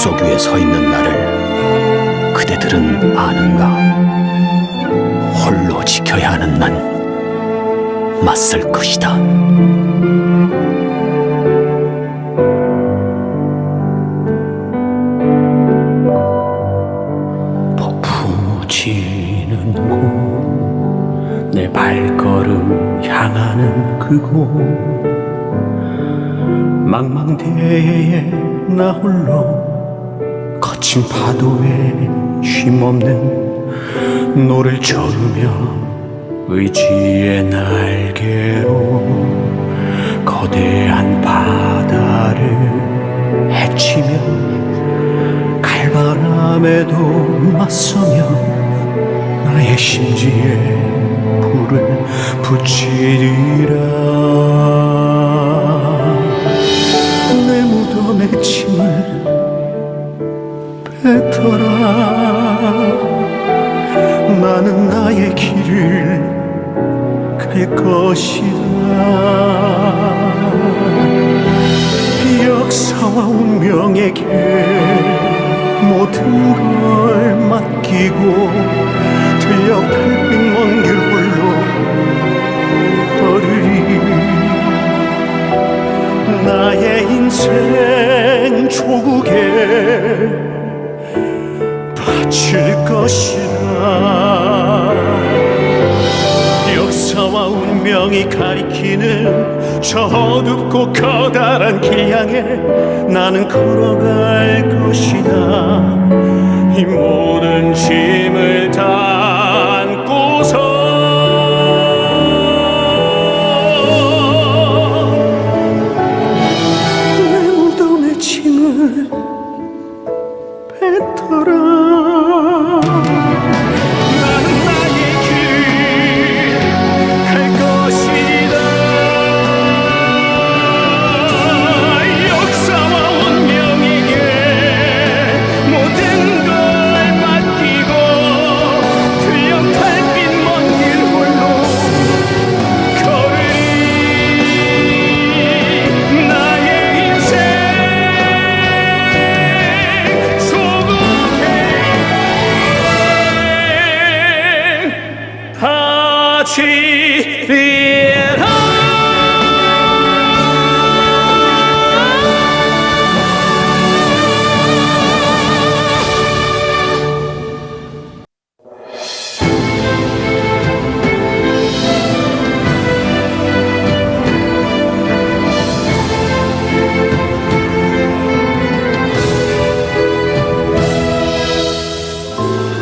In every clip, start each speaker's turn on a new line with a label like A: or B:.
A: 칼날 폭풍 속 위에 서 있는 나를 그대들은 아는가? 홀로 지켜야 하는 난 맞설 것이다. 폭풍지는 곳 내 발걸음 향하는 그곳 망망대해에 나 홀로 거친 파도에 쉼없는 노를 저으며 의지의 날개로 거대한 바다를 헤치며 칼바람에도 맞서며 나의 심지에 불을 붙이리라. 내 무덤에 침을 뱉어라. 나는 나의 길을 갈 것이다. 역사와 운명에게 모든 걸 맡기고 들녘 달빛 운명이 가리키는 저 어둡고 커다란 길 향해 나는 걸어갈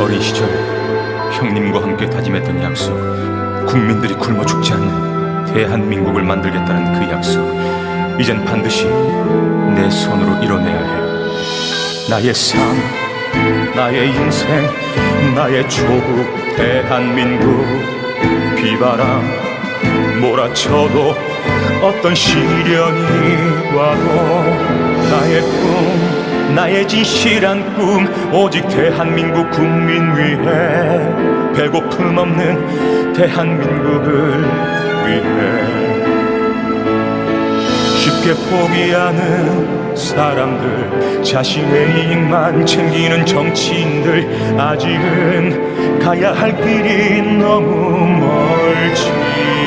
B: 어린 시절 형님과 함께 다짐했던 약속 국민들이 굶어 죽지 않는 대한민국을 만들겠다는 그 약속 이젠 반드시 내 손으로 이뤄내야 해. 나의 삶 나의 인생 나의 조국 대한민국. 비바람 몰아쳐도 어떤 시련이 와도 나의 꿈 나의 진실한 꿈 오직 대한민국 국민 위해 배고픔 없는 대한민국을 위해 쉽게 포기하는 사람들 자신의 이익만 챙기는 정치인들 아직은 가야 할 길이 너무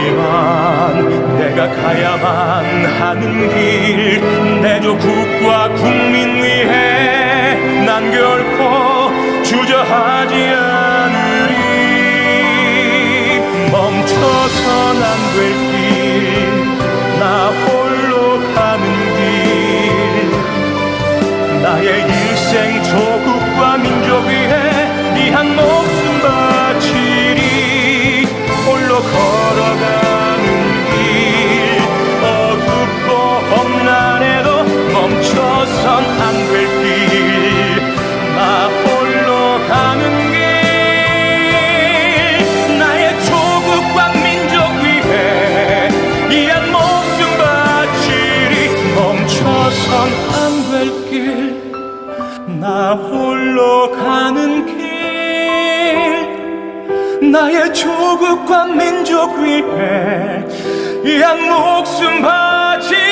B: 멀지만 내가 가야만 하는 길 내 조 국과 국민 하지 않으리. 멈춰선 안될 길 나의 조국과 민족 이한 목숨 바치